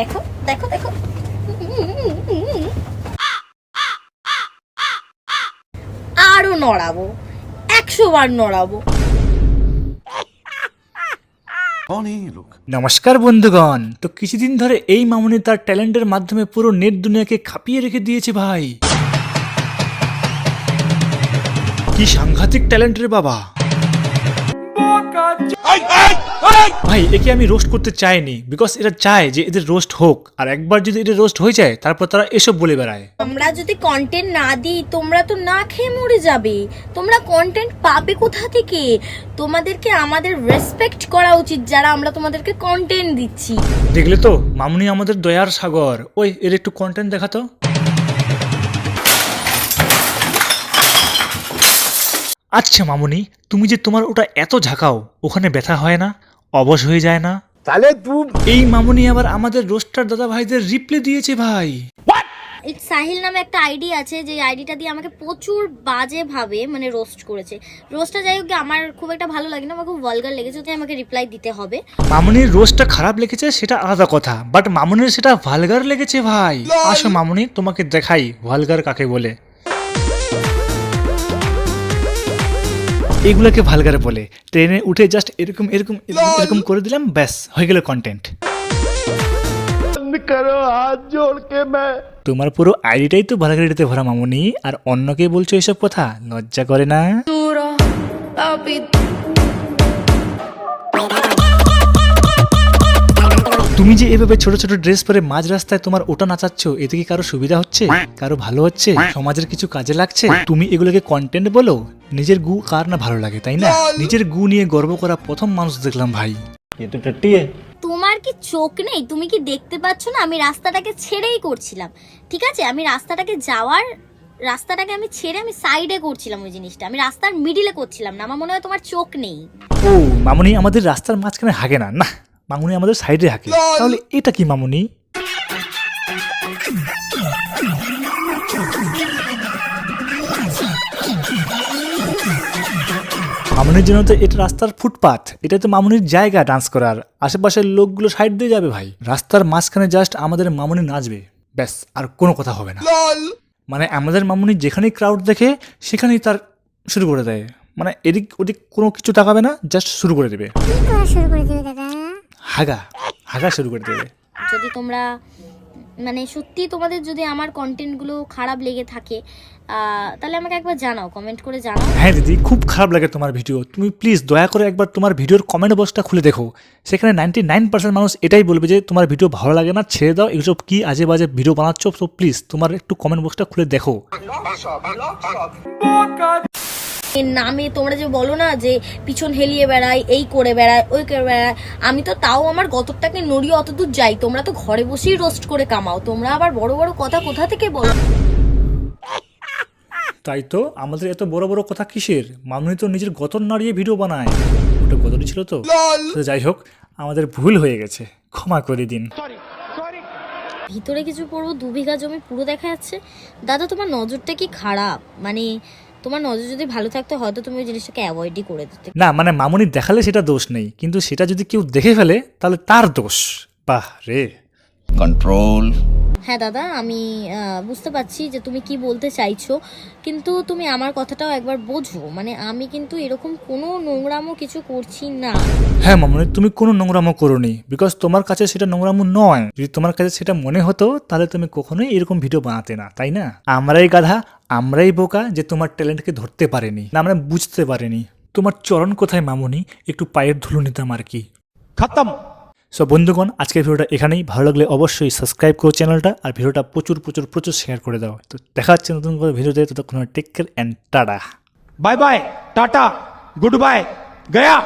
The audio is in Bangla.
দেখো দেখো দেখো। আরও নড়াবো একশো বার নড়াবো নমস্কার বন্ধুগণ। তো কিছুদিন ধরে এই মামুনি তার ট্যালেন্টের মাধ্যমে পুরো নেট দুনিয়াকে খাপিয়ে রেখে দিয়েছে ভাই। কি সাংঘাতিক ট্যালেন্টের বাবা। ভাই একে আমি রোস্ট করতে চাইনি বিকজ এরা চায় যে এদের রোস্ট হোক। আর একবার যদি এদের রোস্ট হয়ে যায় তারপর তারা এসব বলে বেড়ায়। আমরা যদি কন্টেন্ট না দিই তোমরা তো না খেয়ে মরে যাবে। তোমরা কন্টেন্ট পাবে কোথা থেকে? তোমাদেরকে আমাদের রেসপেক্ট করা উচিত যারা আমরা তোমাদেরকে কন্টেন্ট দিচ্ছি। দেখলে তো মামুনি আমাদের দয়ার সাগর। ওই এর একটু কন্টেন্ট দেখাতো? আচ্ছা মামুনি তুমি যে তোমার ওটা এত ঝাঁকাও ওখানে ব্যথা হয় না? অবশ হয়ে যায় না? তাহলে এই মামুনি আবার আমাদের রোস্টার দাদা ভাইদের রিপ্লে দিয়েছে ভাই। এই সাহিল নামে একটা আইডি আছে যে আইডিটা দিয়ে আমাকে প্রচুর বাজে ভাবে মানে রোস্ট করেছে। রোস্টটা যাই হোক আমার খুব একটা ভালো লাগে না আমার খুব ভলগার লেগেছে তাই আমাকে রিপ্লাই দিতে হবে। মামুনির রোস্টটা খারাপ লেগেছে সেটা আলাদা কথা বাট মামুনির সেটা ভালগার লেগেছে ভাই। আসো মামুনি তোমাকে দেখাই ভালগার কাকে বলে। এগুলোকে ভালগার বলে। ট্রেনে উঠে জাস্ট এরকম এরকম এরকম- করে দিলাম ব্যাস হয়ে গেল কন্টেন্ট তোমার পুরো আইডিটাই তো ভালগারিতে ভরা মামুনি আর অন্যকে বলছো এসব কথা লজ্জা করে না। তুমি যে এভাবে ছোট ছোট ড্রেস পরে মাঝ রাস্তায় তোমার ওটা নাচাচ্ছ এতে কি কারও সুবিধা হচ্ছে? কারও ভালো হচ্ছে? সমাজের কিছু কাজে লাগছে? তুমি এগুলোকে কন্টেন্ট বলো? নিজের গু কার না ভালো লাগে তাই না? নিজের গু নিয়ে গর্ব করা প্রথম মানুষ দেখলাম ভাই। তোমার কি চোখ নেই? তুমি কি দেখতে পাচ্ছ না? আমি রাস্তাটাকে ছেড়েই করছিলাম। ঠিক আছে? আমি রাস্তাটাকে যাওয়ার রাস্তাটাকে আমি ছেড়ে আমি সাইডে করছিলাম ওই জিনিসটা। আমি রাস্তার মিডিলে করছিলাম না। আমার মনে হয় তোমার চোখ নেই। ও মামুনি আমাদের রাস্তার মাঝখানে হাগে না না? মামুনি আমাদের সাইডে হাঁকে তাহলে এটা কি মামুনি? মামুনির জন্য তো এটা রাস্তার ফুটপাথ এটা তো মামুনির জায়গা ডান্স করার। আশেপাশের লোকগুলো সাইড দিয়ে যাবে ভাই। রাস্তার মাঝখানে জাস্ট আমাদের মামুনি নাচবে। ব্যাস আর কোনো কথা হবে না। মানে আমাদের মামুনি যেখানেই ক্রাউড দেখে সেখানেই তার শুরু করে দেয়। মানে এদিক ওদিক কোনো কিছু তাকাবে না জাস্ট শুরু করে দেবে। হাগা হাগা শুরু করে দেবে। যদি তোমরা মানে সত্যি তোমাদের যদি আমার কন্টেন্টগুলো খারাপ লেগে থাকে তাহলে আমাকে একবার জানাও কমেন্ট করে জানাও। হ্যাঁ দিদি খুব খারাপ লাগে তোমার ভিডিও তুমি প্লিজ দয়া করে একবার তোমার ভিডিওর কমেন্ট বক্সটা খুলে দেখো। সেখানে নাইনটি নাইন পার্সেন্ট মানুষ এটাই বলবে যে তোমার ভিডিও ভালো লাগে না ছেড়ে দাও এসব কি আজে বাজে ভিডিও বানাচ্ছ? তো প্লিজ তোমার একটু কমেন্ট বক্সটা খুলে দেখো। নামে তোমরা যে বলো না যে পিছন হেলিয়ে বেড়ায় এই করে বেড়ায় ওই করে বেড়ায় আমি তো তাও আমার গতরটাকে নড়িয়ে অত দূর যাই। তোমরা তো ঘরে বসেই রোস্ট করে কামাও। তোমরা আবার বড় বড় কথা কোথা থেকে বলো? তাই তো? আমাদের এত বড় বড় কথা কিসের? মামুনি তো নিজের গতর নাড়িয়ে ভিডিও বানায়। ওটা গতরই ছিল তো। তো যাই হোক আমাদের ভুল হয়ে গেছে। ক্ষমা করে দিন। ভিতরে কিছু পড়ব দু বিঘা জমি পুরো দেখা যাচ্ছে। দাদা তোমার নজরটা কি খারাপ? মানে তোমার নজর যদি ভালো থাকতো হয়তো তুমি ওই জিনিসটাকে অ্যাভয়েডই করে দিতে। না মানে মামুনি দেখালে সেটা দোষ নেই কিন্তু সেটা যদি কেউ দেখে ফেলে তাহলে তার দোষ। বাহ রে। কন্ট্রোল হ্যাঁ দাদা আমি বুঝতে পারছি যে তুমি কি বলতে চাইছো কিন্তু তুমি আমার কথাটাও একবার বোঝো। মানে আমি কিন্তু এরকম কোনো নোংরামো কিছু করছি না। হ্যাঁ মামনি তুমি কোনো নোংরামো করোনি বিকজ তোমার কাছে সেটা নোংরামো নয়। যদি তোমার কাছে সেটা মনে হতো তাহলে তুমি কখনোই এরকম ভিডিও বানাতে না তাই না? আমরাই গাধা আমরাই বোকা যে তোমার ট্যালেন্টকে ধরতে পারেনি না আমরা বুঝতে পারিনি। তোমার চরণ কোথায় মামুনি? একটু পায়ের ধুলো নিতাম আর কি। খতম! সো বন্ধুগণ, আজকের ভিডিওটা এখানেই। ভালো লাগলে অবশ্যই সাবস্ক্রাইব করো চ্যানেলটা আর ভিডিওটা প্রচুর প্রচুর প্রচুর শেয়ার করে দাও। তো দেখা হচ্ছে নতুন করে ভিডিওতে। ততক্ষণ take care and tata bye bye tata good bye Gaya